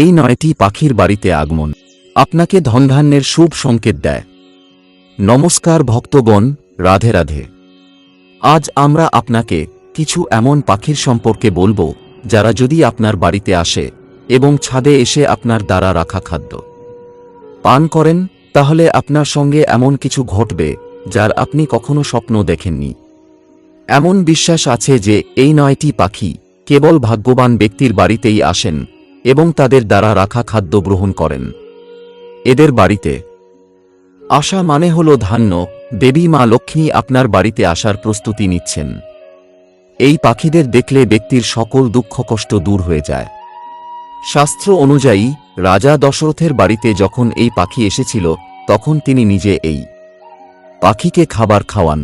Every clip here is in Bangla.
এই নয়টি পাখির বাড়িতে আগমন। আপনাকে ধনধান্যের শুভ সংকেত দেয়। নমস্কার ভক্তগণ, রাধে রাধে। আজ আমরা আপনাকে কিছু এমন পাখির সম্পর্কে বলব, যারা যদি আপনার বাড়িতে আসে এবং ছাদে এসে আপনার দ্বারা রাখা খাদ্য পান করেন, তাহলে আপনার সঙ্গে এমন কিছু ঘটবে, যার আপনি কখনো স্বপ্ন দেখেননি। এমন বিশ্বাস আছে যে, এই নয়টি পাখি কেবল ভাগ্যবান ব্যক্তির বাড়িতেই আসেন এবং তাদের দ্বারা রাখা খাদ্য গ্রহণ করেন। এদের বাড়িতে আসা মানে হল ধান্য, দেবী মা লক্ষ্মী আপনার বাড়িতে আসার প্রস্তুতি নিচ্ছেন। এই পাখিদের দেখলে ব্যক্তির সকল দুঃখ কষ্ট দূর হয়ে যায়। শাস্ত্র অনুযায়ী, রাজা দশরথের বাড়িতে যখন এই পাখি এসেছিল, তখন তিনি নিজে এই পাখিকে খাবার খাওয়ান।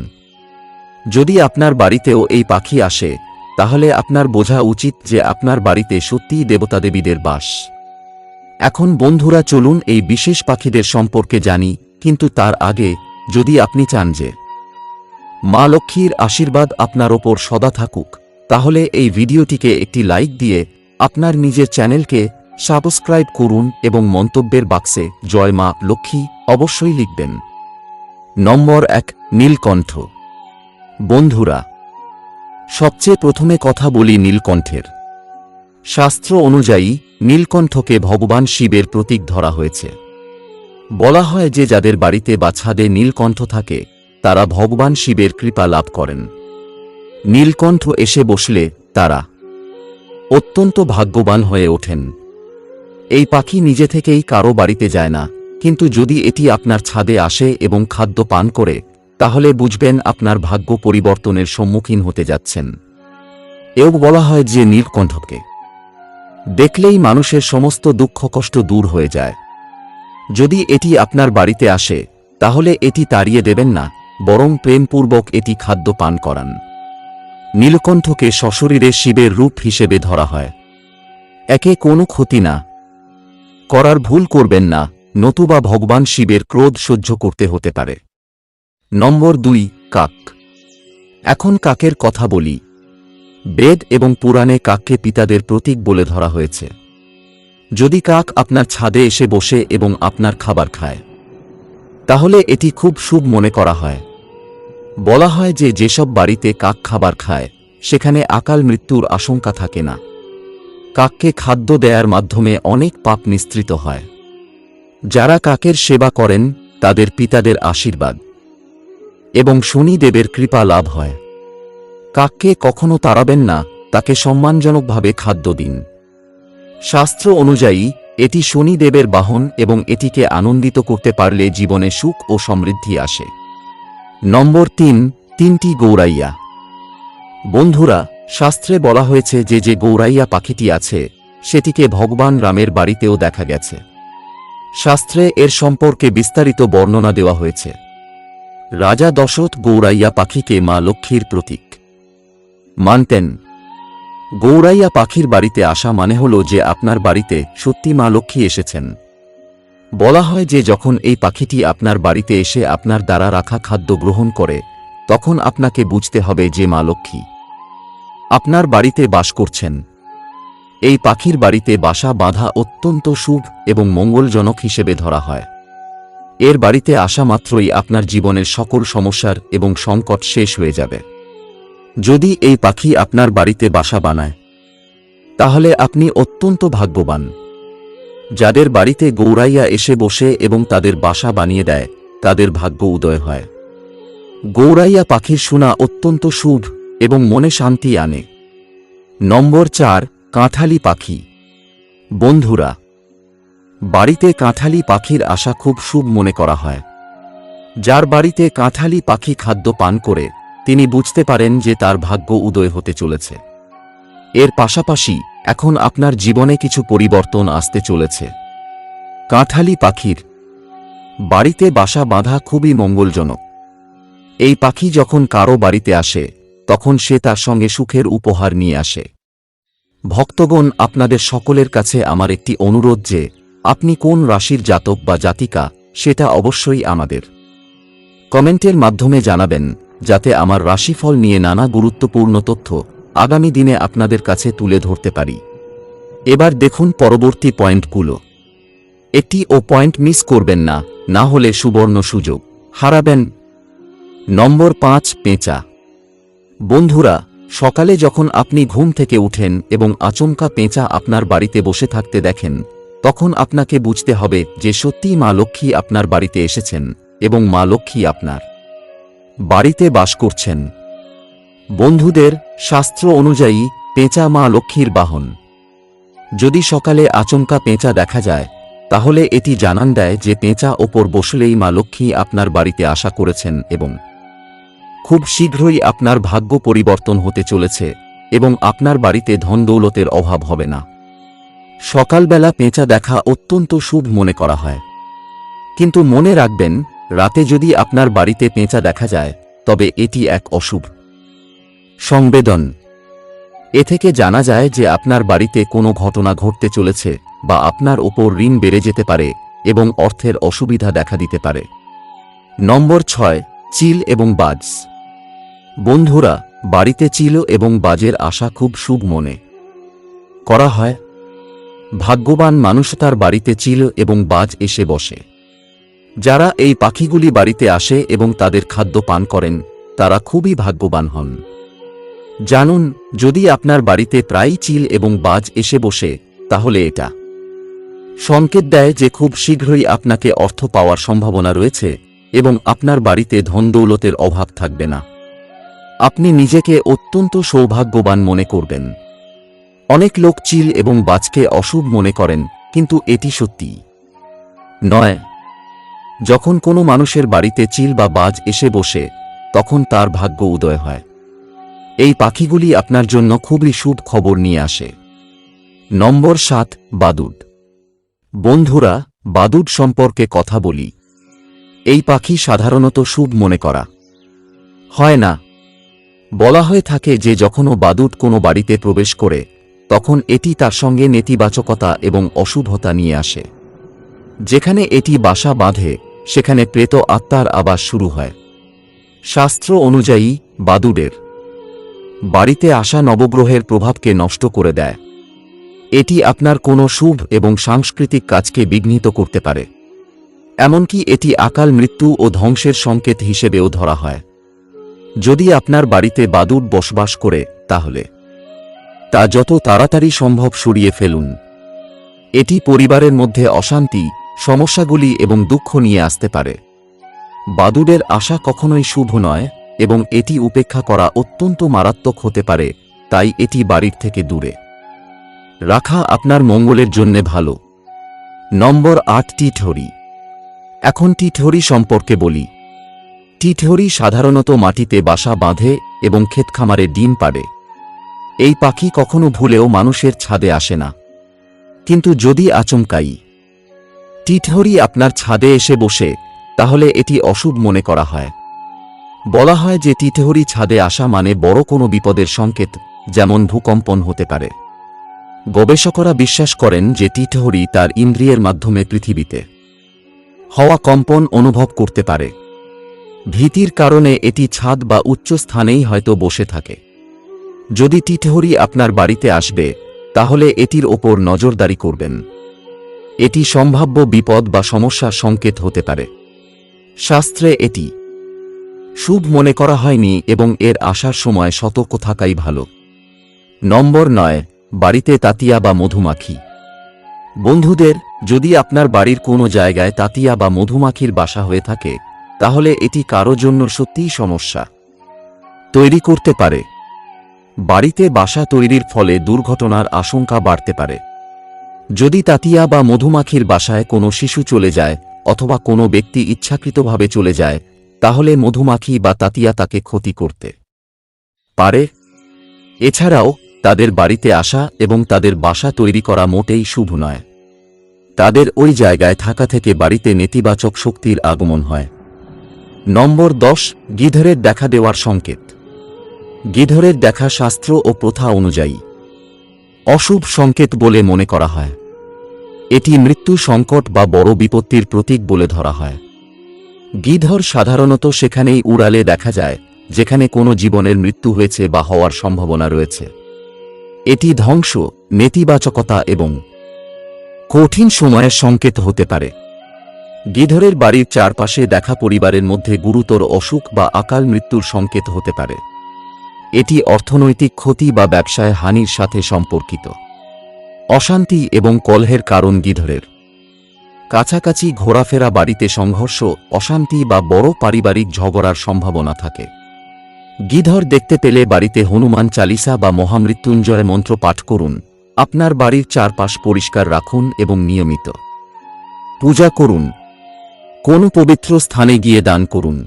যদি আপনার বাড়িতেও এই পাখি আসে তাহলে আপনার বোঝা উচিত যে আপনার বাড়িতে সত্যিই দেবতা দেবীদের বাস। এখন বন্ধুরা চলুন এই বিশেষ পাখিদের সম্পর্কে জানি, কিন্তু তার আগে যদি আপনি চান যে মা লক্ষ্মীর আশীর্বাদ আপনার ওপর সদা থাকুক, তাহলে এই ভিডিওটিকে একটি লাইক দিয়ে আপনার নিজের চ্যানেলকে সাবস্ক্রাইব করুন এবং মন্তব্যের বাক্সে জয় মা লক্ষ্মী অবশ্যই লিখবেন। নম্বর এক, নীলকণ্ঠ। বন্ধুরা সবচেয়ে প্রথমে কথা বলি নীলকণ্ঠের। শাস্ত্র অনুযায়ী, নীলকণ্ঠকে ভগবান শিবের প্রতীক ধরা হয়েছে। বলা হয় যে যাদের বাড়িতে বা ছাদে নীলকণ্ঠ থাকে, তারা ভগবান শিবের কৃপা লাভ করেন। নীলকণ্ঠ এসে বসলে তারা অত্যন্ত ভাগ্যবান হয়ে ওঠেন। এই পাখি নিজে থেকেই কারও বাড়িতে যায় না, কিন্তু যদি এটি আপনার ছাদে আসে এবং খাদ্য পান করে তাহলে বুঝবেন আপনার ভাগ্য পরিবর্তনের সম্মুখীন হতে যাচ্ছেন। এও বলা হয় যে নীলকণ্ঠকে। দেখলেই মানুষের সমস্ত দুঃখ কষ্ট দূর হয়ে যায়। যদি এটি আপনার বাড়িতে আসে, তাহলে এটি তাড়িয়ে দেবেন না, বরং প্রেমপূর্বক এটি খাদ্য পান করান। নীলকণ্ঠকে সশরীরে শিবের রূপ হিসেবে ধরা হয়। একে কোনো ক্ষতি না। করার ভুল করবেন না, নতুবা ভগবান শিবের ক্রোধ সহ্য করতে হতে পারে। নম্বর দুই, কাক। এখন কাকের কথা বলি। বেদ এবং পুরাণে কাককে পিতাদের প্রতীক বলে ধরা হয়েছে। যদি কাক আপনার ছাদে এসে বসে এবং আপনার খাবার খায়, তাহলে এটি খুব শুভ মনে করা হয়। বলা হয় যে যেসব বাড়িতে কাক খাবার খায়, সেখানে আকাল মৃত্যুর আশঙ্কা থাকে না। কাককে খাদ্য দেয়ার মাধ্যমে অনেক পাপ নিস্তৃত হয়। যারা কাকের সেবা করেন, তাদের পিতাদের আশীর্বাদ। এবং শনিদেবের কৃপা লাভ হয়। কাককে কখনো তাড়াবেন না, তাকে সম্মানজনকভাবে খাদ্য দিন। শাস্ত্র অনুযায়ী, এটি শনিদেবের বাহন এবং এটিকে আনন্দিত করতে পারলে জীবনে সুখ ও সমৃদ্ধি আসে। নম্বর তিন, তিনটি গৌরাইয়া। বন্ধুরা, শাস্ত্রে বলা হয়েছে যে যে গৌরাইয়া পাখিটি আছে, সেটিকে ভগবান রামের বাড়িতেও দেখা গেছে। শাস্ত্রে এর সম্পর্কে বিস্তারিত বর্ণনা দেওয়া হয়েছে। রাজা দশরথ গৌরাইয়া পাখিকে মা লক্ষ্মীর প্রতীক। মানতেন, গৌরাইয়া পাখির বাড়িতে আসা মানে হল যে আপনার বাড়িতে সত্যি মা লক্ষ্মী এসেছেন। বলা হয় যে যখন এই পাখিটি আপনার বাড়িতে এসে আপনার দ্বারা রাখা খাদ্য গ্রহণ করে, তখন আপনাকে বুঝতে হবে যে মা লক্ষ্মী আপনার বাড়িতে বাস করছেন। এই পাখির বাড়িতে বাসা বাঁধা অত্যন্ত শুভ এবং মঙ্গলজনক হিসেবে ধরা হয়। এর বাড়িতে আসা মাত্রই আপনার জীবনের সকল সমস্যার এবং সংকট শেষ হয়ে যাবে। যদি এই পাখি আপনার বাড়িতে বাসা বানায়, তাহলে আপনি অত্যন্ত ভাগ্যবান। যাদের বাড়িতে গৌরাইয়া এসে বসে এবং তাদের বাসা বানিয়ে দেয়, তাদের ভাগ্য উদয় হয়। গৌরাইয়া পাখির শোনা অত্যন্ত শুভ এবং মনে শান্তি আনে। নম্বর চার, কাঁঠালি পাখি। বন্ধুরা বাড়িতে কাঁঠালি পাখির আশা খুব শুভ মনে করা হয়। যার বাড়িতে কাঁঠালি পাখি খাদ্য পান করে, তিনি বুঝতে পারেন যে তার ভাগ্য উদয় হতে চলেছে। এর পাশাপাশি, এখন আপনার জীবনে কিছু পরিবর্তন আসতে চলেছে। কাঁঠালি পাখির বাড়িতে বাসা বাঁধা খুবই মঙ্গলজনক। এই পাখি যখন কারও বাড়িতে আসে, তখন সে তার সঙ্গে সুখের উপহার নিয়ে আসে। ভক্তগণ, আপনাদের সকলের কাছে আমার একটি অনুরোধ যে আপনি কোন রাশির জাতক বা জাতিকা, সেটা অবশ্যই আমাদের কমেন্টের মাধ্যমে জানাবেন, যাতে আমার রাশিফল নিয়ে নানা গুরুত্বপূর্ণ তথ্য আগামী দিনে আপনাদের কাছে তুলে ধরতে পারি। এবার দেখুন পরবর্তী পয়েন্টগুলো। এটি ও পয়েন্ট মিস করবেন না না হলে সুবর্ণ সুযোগ। হারাবেন। নম্বর পাঁচ, পেঁচা। বন্ধুরা, সকালে যখন আপনি ঘুম থেকে উঠেন এবং আচমকা পেঁচা আপনার বাড়িতে বসে থাকতে দেখেন তখন আপনাকে বুঝতে হবে যে সত্যিই মা লক্ষ্মী আপনার বাড়িতে এসেছেন এবং মা লক্ষ্মী আপনার। বাড়িতে বাস করছেন। বন্ধুদের শাস্ত্র অনুযায়ী পেঁচা মা লক্ষ্মীর বাহন। যদি সকালে আচমকা পেঁচা দেখা যায়, তাহলে এটি জানান দেয় যে পেঁচা ওপর বসলেই মা লক্ষ্মী আপনার বাড়িতে আশা করেছেন এবং খুব শীঘ্রই আপনার ভাগ্য পরিবর্তন হতে চলেছে এবং আপনার বাড়িতে ধন দৌলতের অভাব হবে না। সকালবেলা পেঁচা দেখা অত্যন্ত শুভ মনে করা হয়। কিন্তু মনে রাখবেন, রাতে যদি আপনার বাড়িতে পেঁচা দেখা যায়, তবে এটি এক অশুভ। সংবেদন। এ থেকে জানা যায় যে আপনার বাড়িতে কোনো ঘটনা ঘটতে চলেছে বা আপনার ওপর ঋণ বেড়ে যেতে পারে এবং অর্থের অসুবিধা দেখা দিতে পারে। নম্বর ছয়, চিল এবং বাজ। বন্ধুরা, বাড়িতে চিল এবং বাজের আশা খুব শুভ মনে করা হয়। ভাগ্যবান মানুষ তার বাড়িতে চিল এবং বাজ এসে বসে। যারা এই পাখিগুলি বাড়িতে আসে এবং তাদের খাদ্য পান করেন, তারা খুবই ভাগ্যবান হন। জানুন, যদি আপনার বাড়িতে প্রায়ই চিল এবং বাজ এসে বসে, তাহলে এটা। সংকেত দেয় যে খুব শীঘ্রই আপনাকে অর্থ পাওয়ার সম্ভাবনা রয়েছে এবং আপনার বাড়িতে ধন দৌলতের অভাব থাকবে না। আপনি নিজেকে অত্যন্ত সৌভাগ্যবান মনে করবেন। অনেক লোক চিল এবং বাজকে অশুভ মনে করেন, কিন্তু এটি সত্যি। নয়। যখন কোনো মানুষের বাড়িতে চিল বা বাজ এসে বসে, তখন তার ভাগ্য উদয় হয়। এই পাখিগুলি আপনার জন্য খুবই শুভ খবর নিয়ে আসে। নম্বর সাত, বাদুড। বন্ধুরা, বাদুড সম্পর্কে কথা বলি। এই পাখি সাধারণত শুভ মনে করা। হয় না। বলা হয়ে থাকে যে যখনও বাদুড কোনো বাড়িতে প্রবেশ করে তখন এটি তার সঙ্গে নেতিবাচকতা এবং অশুভতা নিয়ে আসে। যেখানে এটি বাসা বাঁধে, সেখানে প্রেত আত্মার আবাস শুরু হয়। শাস্ত্র অনুযায়ী, বাদুডের বাড়িতে আসা নবগ্রহের প্রভাবকে নষ্ট করে দেয়। এটি আপনার কোনো শুভ এবং সাংস্কৃতিক কাজকে বিঘ্নিত করতে পারে। এমনকি এটি আকাল মৃত্যু ও ধ্বংসের সংকেত হিসেবেও ধরা হয়। যদি আপনার বাড়িতে বাদুর বসবাস করে, তাহলে তা যত তাড়াতাড়ি সম্ভব সরিয়ে ফেলুন। এটি পরিবারের মধ্যে অশান্তি, সমস্যাগুলি এবং দুঃখ নিয়ে আসতে পারে। বাদুড়ের আশা কখনোই শুভ নয় এবং এটি উপেক্ষা করা অত্যন্ত মারাত্মক হতে পারে, তাই এটি বাড়ির থেকে দূরে। রাখা আপনার মঙ্গলের জন্য ভালো। নম্বর আট, টিঠরি। এখন টিঠরি সম্পর্কে বলি। টিঠরি সাধারণত মাটিতে বাসা বাঁধে এবং ক্ষেতখামারে ডিম পাড়ে। এই পাখি কখনো ভুলেও মানুষের ছাদে আসে না। কিন্তু যদি আচমকাই টিঠরি আপনার ছাদে এসে বসে, তাহলে এটি অশুভ মনে করা হয়। বলা হয় যে টিঠহরি ছাদে আসা মানে বড় কোনো বিপদের সংকেত, যেমন ভূকম্পন হতে পারে। গবেষকরা বিশ্বাস করেন যে টিঠহরি তার ইন্দ্রিয়ের মাধ্যমে পৃথিবীতে হওয়া কম্পন অনুভব করতে পারে। ভীতির কারণে এটি ছাদ বা উচ্চ স্থানেই হয়তো বসে থাকে। যদি টিঠহরি আপনার বাড়িতে আসবে, তাহলে এটির ওপর নজরদারি করবেন। এটি সম্ভাব্য বিপদ বা সমস্যার সংকেত হতে পারে। শাস্ত্রে এটি, শুভ মনে করা হয়নি এবং এর আসার সময় সতর্ক থাকাই ভালো। নম্বর নয়, বাড়িতে তাতিয়া বা মধুমাখি। বন্ধুদের, যদি আপনার বাড়ির কোনো জায়গায় তাতিয়া বা মধুমাখির বাসা হয়ে থাকে, তাহলে এটি কারও জন্য সত্যিই সমস্যা। তৈরি করতে পারে। বাড়িতে বাসা তৈরির ফলে দুর্ঘটনার আশঙ্কা বাড়তে পারে। যদি তাতিয়া বা মধুমাখির বাসায় কোনো শিশু চলে যায় অথবা কোনো ব্যক্তি ইচ্ছাকৃতভাবে চলে যায়, তাহলে মধুমাখি বা তাতিয়া তাকে ক্ষতি করতে পারে। এছাড়াও, তাদের বাড়িতে আসা এবং তাদের বাসা তৈরি করা মোটেই শুভ নয়। তাদের ওই জায়গায় থাকা থেকে বাড়িতে নেতিবাচক শক্তির আগমন হয়। নম্বর দশ, গিধরের দেখা দেওয়ার সংকেত। গিধরের দেখা শাস্ত্র ও প্রথা অনুযায়ী। অশুভ সংকেত বলে মনে করা হয়। এটি মৃত্যু সংকট বা বড় বিপত্তির প্রতীক বলে ধরা হয়। গিধর সাধারণত সেখানেই উড়ালে দেখা যায়, যেখানে কোনো জীবনের মৃত্যু হয়েছে বা হওয়ার সম্ভাবনা রয়েছে। এটি ধ্বংস, নেতিবাচকতা এবং কঠিন সময়ের সংকেত হতে পারে। গিধরের বাড়ির চারপাশে দেখা পরিবারের মধ্যে গুরুতর অসুখ বা আকাল মৃত্যুর সংকেত হতে পারে। এটি অর্থনৈতিক ক্ষতি বা ব্যবসায় হানির সাথে সম্পর্কিত। অশান্তি এবং কলহের কারণ গিধরের। কাছাকাছি ঘোরাফেরা বাড়িতে সংঘর্ষ, অশান্তি বা বড় পারিবারিক ঝগড়ার সম্ভাবনা থাকে। গিধর দেখতে পেলে বাড়িতে হনুমান চালিসা বা মহামৃত্যুঞ্জয় মন্ত্র পাঠ করুন, আপনার বাড়ির চারপাশ পরিষ্কার রাখুন এবং নিয়মিত। পূজা করুন। কোনো পবিত্র স্থানে গিয়ে দান করুন।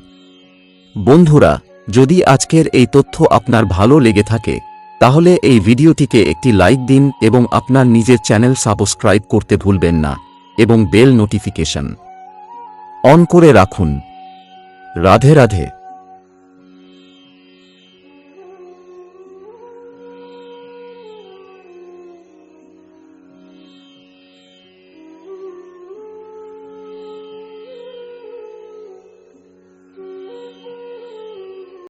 বন্ধুরা যদি আজকের এই তথ্য আপনার ভালো লেগে থাকে, তাহলে এই ভিডিওটিকে একটি লাইক দিন এবং আপনার নিজের চ্যানেল সাবস্ক্রাইব করতে ভুলবেন না, এবং বেল নোটিফিকেশন অন করে রাখুন। রাধে রাধে।